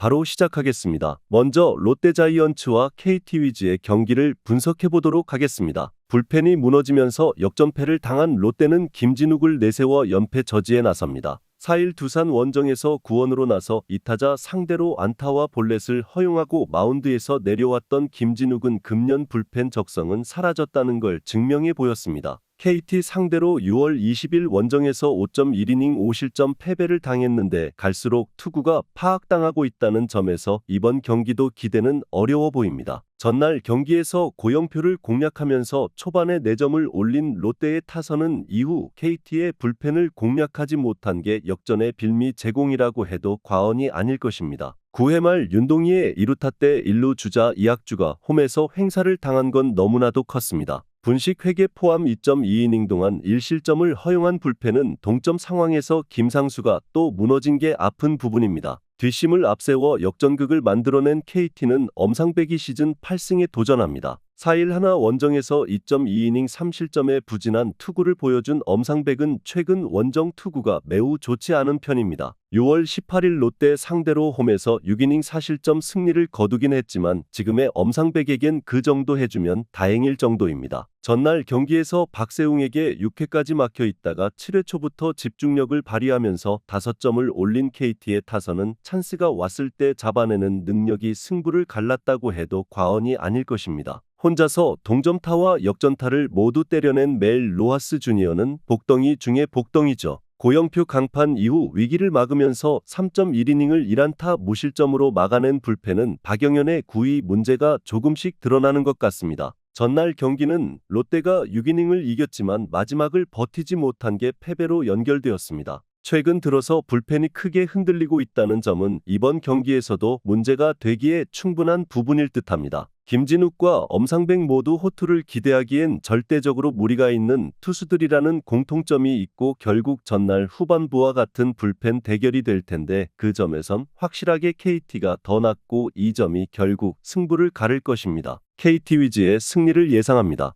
바로 시작하겠습니다. 먼저 롯데자이언츠와 KT 위즈의 경기를 분석해 보도록 하겠습니다. 불펜이 무너지면서 역전패를 당한 롯데는 김진욱을 내세워 연패 저지에 나섭니다. 4일 두산 원정에서 구원으로 나서 이타자 상대로 안타와 볼넷을 허용하고 마운드에서 내려왔던 김진욱은 금년 불펜 적성은 사라졌다는 걸 증명해 보였습니다. KT 상대로 6월 20일 원정에서 5.1이닝 5실점 패배를 당했는데 갈수록 투구가 파악당하고 있다는 점에서 이번 경기도 기대는 어려워 보입니다. 전날 경기에서 고영표를 공략하면서 초반에 4점을 올린 롯데의 타선은 이후 KT의 불펜을 공략하지 못한 게 역전의 빌미 제공이라고 해도 과언이 아닐 것입니다. 9회 말 윤동희의 2루타 때 1루 주자 이학주가 홈에서 횡사를 당한 건 너무나도 컸습니다. 분식 회계 포함 2.2이닝 동안 1실점을 허용한 불펜은 동점 상황에서 김상수가 또 무너진 게 아픈 부분입니다. 뒷심을 앞세워 역전극을 만들어낸 KT는 엄상배기 시즌 8승에 도전합니다. 4일 하나 원정에서 2.2이닝 3실점에 부진한 투구를 보여준 엄상백은 최근 원정 투구가 매우 좋지 않은 편입니다. 6월 18일 롯데 상대로 홈에서 6이닝 4실점 승리를 거두긴 했지만 지금의 엄상백에겐 그 정도 해주면 다행일 정도입니다. 전날 경기에서 박세웅에게 6회까지 막혀 있다가 7회 초부터 집중력을 발휘하면서 5점을 올린 KT의 타선은 찬스가 왔을 때 잡아내는 능력이 승부를 갈랐다고 해도 과언이 아닐 것입니다. 혼자서 동점타와 역전타를 모두 때려낸 멜 로하스 주니어는 복덩이 중에 복덩이죠. 고영표 강판 이후 위기를 막으면서 3.1이닝을 1안타 무실점으로 막아낸 불펜은 박영현의 구위 문제가 조금씩 드러나는 것 같습니다. 전날 경기는 롯데가 6이닝을 이겼지만 마지막을 버티지 못한 게 패배로 연결되었습니다. 최근 들어서 불펜이 크게 흔들리고 있다는 점은 이번 경기에서도 문제가 되기에 충분한 부분일 듯합니다. 김진욱과 엄상백 모두 호투를 기대하기엔 절대적으로 무리가 있는 투수들이라는 공통점이 있고 결국 전날 후반부와 같은 불펜 대결이 될 텐데 그 점에선 확실하게 KT가 더 낫고 이 점이 결국 승부를 가를 것입니다. KT 위즈의 승리를 예상합니다.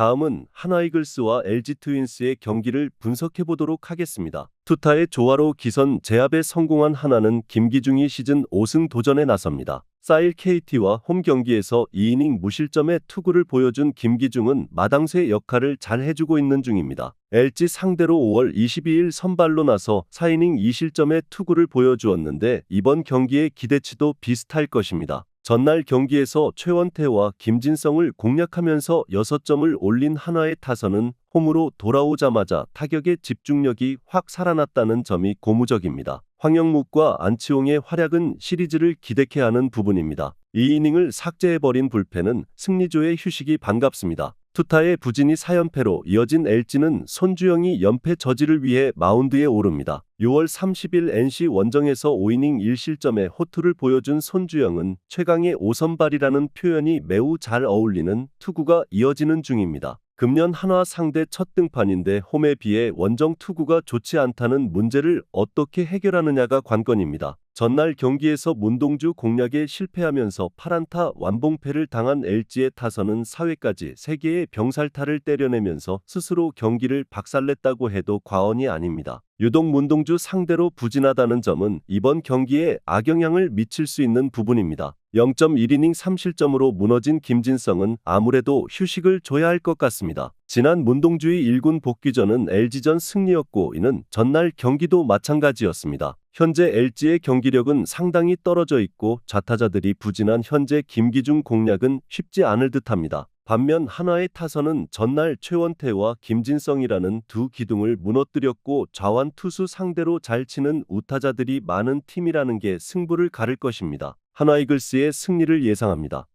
다음은 하나이글스와 LG 트윈스의 경기를 분석해 보도록 하겠습니다. 투타의 조화로 기선 제압에 성공한 하나는 김기중이 시즌 5승 도전에 나섭니다. 사일 KT와 홈 경기에서 2이닝 무실점의 투구를 보여준 김기중은 마당새 역할을 잘 해주고 있는 중입니다. LG 상대로 5월 22일 선발로 나서 4이닝 2실점의 투구를 보여주었는데 이번 경기의 기대치도 비슷할 것입니다. 전날 경기에서 최원태와 김진성을 공략하면서 6점을 올린 한화의 타선은 홈으로 돌아오자마자 타격의 집중력이 확 살아났다는 점이 고무적입니다. 황영묵과 안치홍의 활약은 시리즈를 기대케 하는 부분입니다. 이 이닝을 삭제해버린 불펜은 승리조의 휴식이 반갑습니다. 투타의 부진이 4연패로 이어진 LG는 손주영이 연패 저지를 위해 마운드에 오릅니다. 6월 30일 NC 원정에서 5이닝 1실점의 호투를 보여준 손주영은 최강의 5선발이라는 표현이 매우 잘 어울리는 투구가 이어지는 중입니다. 금년 한화 상대 첫 등판인데 홈에 비해 원정 투구가 좋지 않다는 문제를 어떻게 해결하느냐가 관건입니다. 전날 경기에서 문동주 공략에 실패하면서 8안타 완봉패를 당한 LG의 타선은 4회까지 3개의 병살타를 때려내면서 스스로 경기를 박살냈다고 해도 과언이 아닙니다. 유독 문동주 상대로 부진하다는 점은 이번 경기에 악영향을 미칠 수 있는 부분입니다. 0.1이닝 3실점으로 무너진 김진성은 아무래도 휴식을 줘야 할 것 같습니다. 지난 문동주의 1군 복귀전은 LG전 승리였고 이는 전날 경기도 마찬가지였습니다. 현재 LG의 경기력은 상당히 떨어져 있고 좌타자들이 부진한 현재 김기중 공략은 쉽지 않을 듯합니다. 반면 한화의 타선은 전날 최원태와 김진성이라는 두 기둥을 무너뜨렸고 좌완 투수 상대로 잘 치는 우타자들이 많은 팀이라는 게 승부를 가를 것입니다. 한화이글스의 승리를 예상합니다.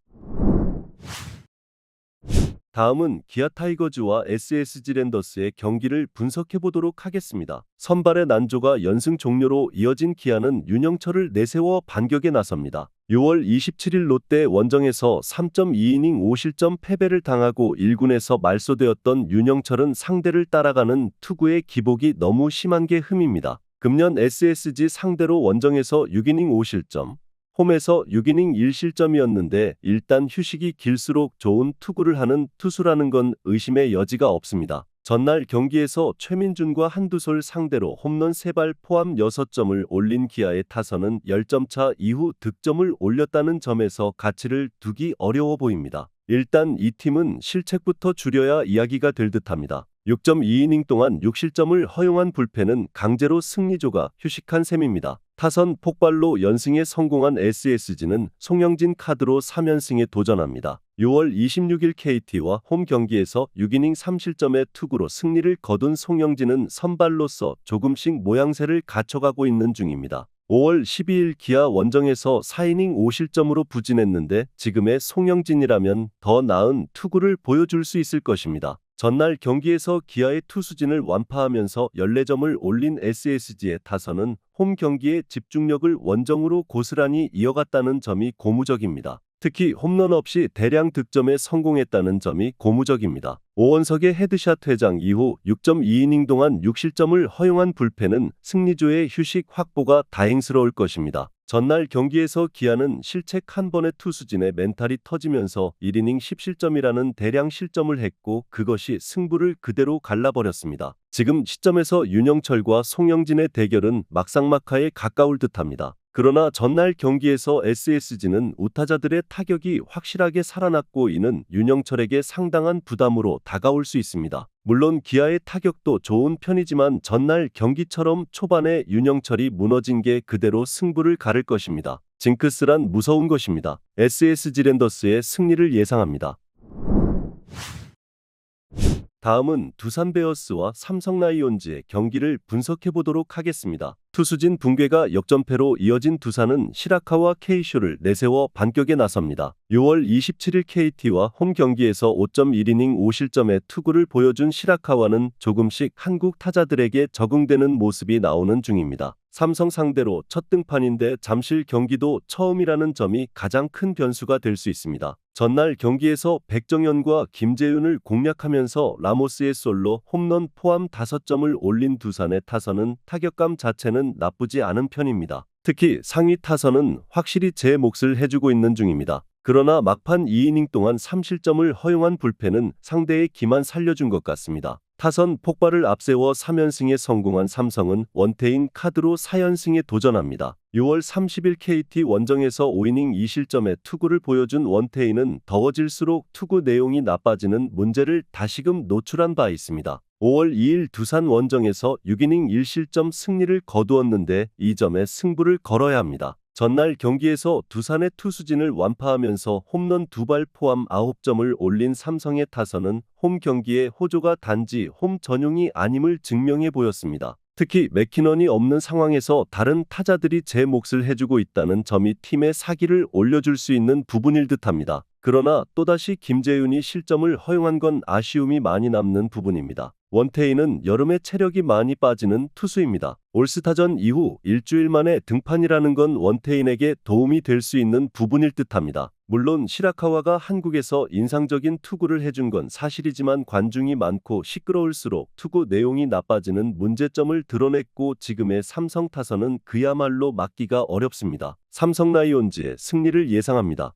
다음은 기아 타이거즈와 SSG 랜더스의 경기를 분석해 보도록 하겠습니다. 선발의 난조가 연승 종료로 이어진 기아는 윤영철을 내세워 반격에 나섭니다. 6월 27일 롯데 원정에서 3.2이닝 5실점 패배를 당하고 1군에서 말소되었던 윤영철은 상대를 따라가는 투구의 기복이 너무 심한 게 흠입니다. 금년 SSG 상대로 원정에서 6이닝 5실점, 홈에서 6이닝 1실점이었는데 일단 휴식이 길수록 좋은 투구를 하는 투수라는 건 의심의 여지가 없습니다. 전날 경기에서 최민준과 한두솔 상대로 홈런 3발 포함 6점을 올린 기아의 타선은 10점 차 이후 득점을 올렸다는 점에서 가치를 두기 어려워 보입니다. 일단 이 팀은 실책부터 줄여야 이야기가 될 듯합니다. 6.2이닝 동안 6실점을 허용한 불펜은 강제로 승리조가 휴식한 셈입니다. 타선 폭발로 연승에 성공한 SSG는 송영진 카드로 3연승에 도전합니다. 6월 26일 KT와 홈 경기에서 6이닝 3실점의 투구로 승리를 거둔 송영진은 선발로서 조금씩 모양새를 갖춰가고 있는 중입니다. 5월 12일 기아 원정에서 4이닝 5실점으로 부진했는데 지금의 송영진이라면 더 나은 투구를 보여줄 수 있을 것입니다. 전날 경기에서 기아의 투수진을 완파하면서 14점을 올린 SSG의 타선은 홈 경기의 집중력을 원정으로 고스란히 이어갔다는 점이 고무적입니다. 특히 홈런 없이 대량 득점에 성공했다는 점이 고무적입니다. 오원석의 헤드샷 회장 이후 6.2이닝 동안 6실점을 허용한 불펜은 승리조의 휴식 확보가 다행스러울 것입니다. 전날 경기에서 기아는 실책 한 번의 투수진의 멘탈이 터지면서 1이닝 10실점이라는 대량 실점을 했고 그것이 승부를 그대로 갈라버렸습니다. 지금 시점에서 윤영철과 송영진의 대결은 막상막하에 가까울 듯합니다. 그러나 전날 경기에서 SSG는 우타자들의 타격이 확실하게 살아났고 이는 윤영철에게 상당한 부담으로 다가올 수 있습니다. 물론 기아의 타격도 좋은 편이지만 전날 경기처럼 초반에 윤영철이 무너진 게 그대로 승부를 가를 것입니다. 징크스란 무서운 것입니다. SSG 랜더스의 승리를 예상합니다. 다음은 두산 베어스와 삼성 라이온즈의 경기를 분석해 보도록 하겠습니다. 투수진 붕괴가 역전패로 이어진 두산은 시라카와 케이쇼를 내세워 반격에 나섭니다. 6월 27일 KT와 홈 경기에서 5.1이닝 5실점의 투구를 보여준 시라카와는 조금씩 한국 타자들에게 적응되는 모습이 나오는 중입니다. 삼성 상대로 첫 등판인데 잠실 경기도 처음이라는 점이 가장 큰 변수가 될 수 있습니다. 전날 경기에서 백정현과 김재윤을 공략하면서 라모스의 솔로 홈런 포함 5점을 올린 두산의 타선은 타격감 자체는 나쁘지 않은 편입니다. 특히 상위 타선은 확실히 제 몫을 해주고 있는 중입니다. 그러나 막판 2이닝 동안 3실점을 허용한 불펜은 상대의 기만 살려준 것 같습니다. 타선 폭발을 앞세워 3연승에 성공한 삼성은 원태인 카드로 4연승에 도전합니다. 6월 30일 KT 원정에서 5이닝 2실점의 투구를 보여준 원태인은 더워질수록 투구 내용이 나빠지는 문제를 다시금 노출한 바 있습니다. 5월 2일 두산 원정에서 6이닝 1실점 승리를 거두었는데 이 점에 승부를 걸어야 합니다. 전날 경기에서 두산의 투수진을 완파하면서 홈런 두 발 포함 9점을 올린 삼성의 타선은 홈 경기에 호조가 단지 홈 전용이 아님을 증명해 보였습니다. 특히 맥키넌이 없는 상황에서 다른 타자들이 제 몫을 해주고 있다는 점이 팀의 사기를 올려줄 수 있는 부분일 듯합니다. 그러나 또다시 김재윤이 실점을 허용한 건 아쉬움이 많이 남는 부분입니다. 원태인은 여름에 체력이 많이 빠지는 투수입니다. 올스타전 이후 일주일 만에 등판이라는 건 원태인에게 도움이 될 수 있는 부분일 듯합니다. 물론 시라카와가 한국에서 인상적인 투구를 해준 건 사실이지만 관중이 많고 시끄러울수록 투구 내용이 나빠지는 문제점을 드러냈고 지금의 삼성 타선은 그야말로 막기가 어렵습니다. 삼성 라이온즈의 승리를 예상합니다.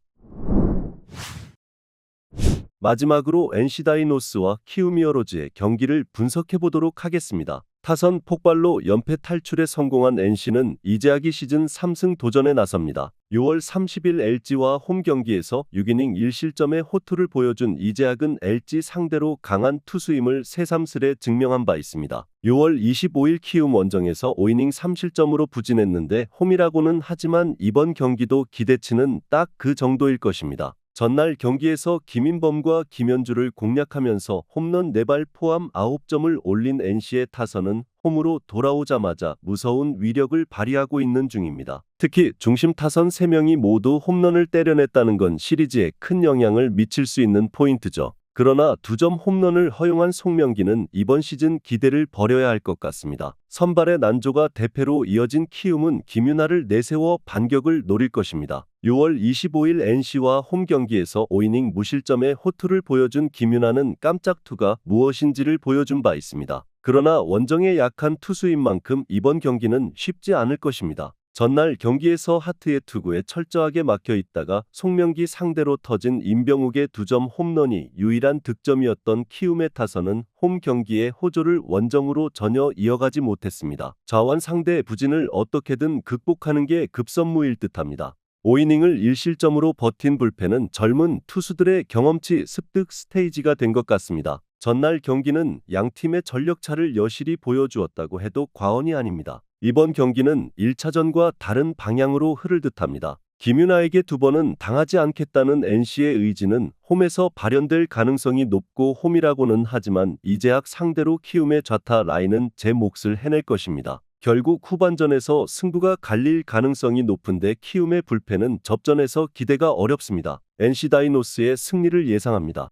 마지막으로 NC 다이노스와 키우미어로즈의 경기를 분석해 보도록 하겠습니다. 타선 폭발로 연패 탈출에 성공한 NC는 이재학이 시즌 3승 도전에 나섭니다. 6월 30일 LG와 홈 경기에서 6이닝 1실점의 호투를 보여준 이재학은 LG 상대로 강한 투수임을 새삼스레 증명한 바 있습니다. 6월 25일 키움 원정에서 5이닝 3실점으로 부진했는데 홈이라고는 하지만 이번 경기도 기대치는 딱 그 정도일 것입니다. 전날 경기에서 김인범과 김현주를 공략하면서 홈런 4발 포함 9점을 올린 NC의 타선은 홈으로 돌아오자마자 무서운 위력을 발휘하고 있는 중입니다. 특히 중심 타선 3명이 모두 홈런을 때려냈다는 건 시리즈에 큰 영향을 미칠 수 있는 포인트죠. 그러나 두 점 홈런을 허용한 송명기는 이번 시즌 기대를 버려야 할 것 같습니다. 선발의 난조가 대패로 이어진 키움은 김윤아를 내세워 반격을 노릴 것입니다. 6월 25일 NC와 홈 경기에서 5이닝 무실점의 호투를 보여준 김윤아는 깜짝 투가 무엇인지를 보여준 바 있습니다. 그러나 원정에 약한 투수인 만큼 이번 경기는 쉽지 않을 것입니다. 전날 경기에서 하트의 투구에 철저하게 막혀 있다가 송명기 상대로 터진 임병욱의 두 점 홈런이 유일한 득점이었던 키움의 타선은 홈 경기에 호조를 원정으로 전혀 이어가지 못했습니다. 자완 상대의 부진을 어떻게든 극복하는 게 급선무일 듯합니다. 5이닝을 1실점으로 버틴 불펜은 젊은 투수들의 경험치 습득 스테이지가 된 것 같습니다. 전날 경기는 양 팀의 전력차를 여실히 보여주었다고 해도 과언이 아닙니다. 이번 경기는 1차전과 다른 방향으로 흐를 듯합니다. 김윤아에게 두 번은 당하지 않겠다는 NC의 의지는 홈에서 발현될 가능성이 높고 홈이라고는 하지만 이재학 상대로 키움의 좌타 라인은 제 몫을 해낼 것입니다. 결국 후반전에서 승부가 갈릴 가능성이 높은데 키움의 불펜은 접전에서 기대가 어렵습니다. NC 다이노스의 승리를 예상합니다.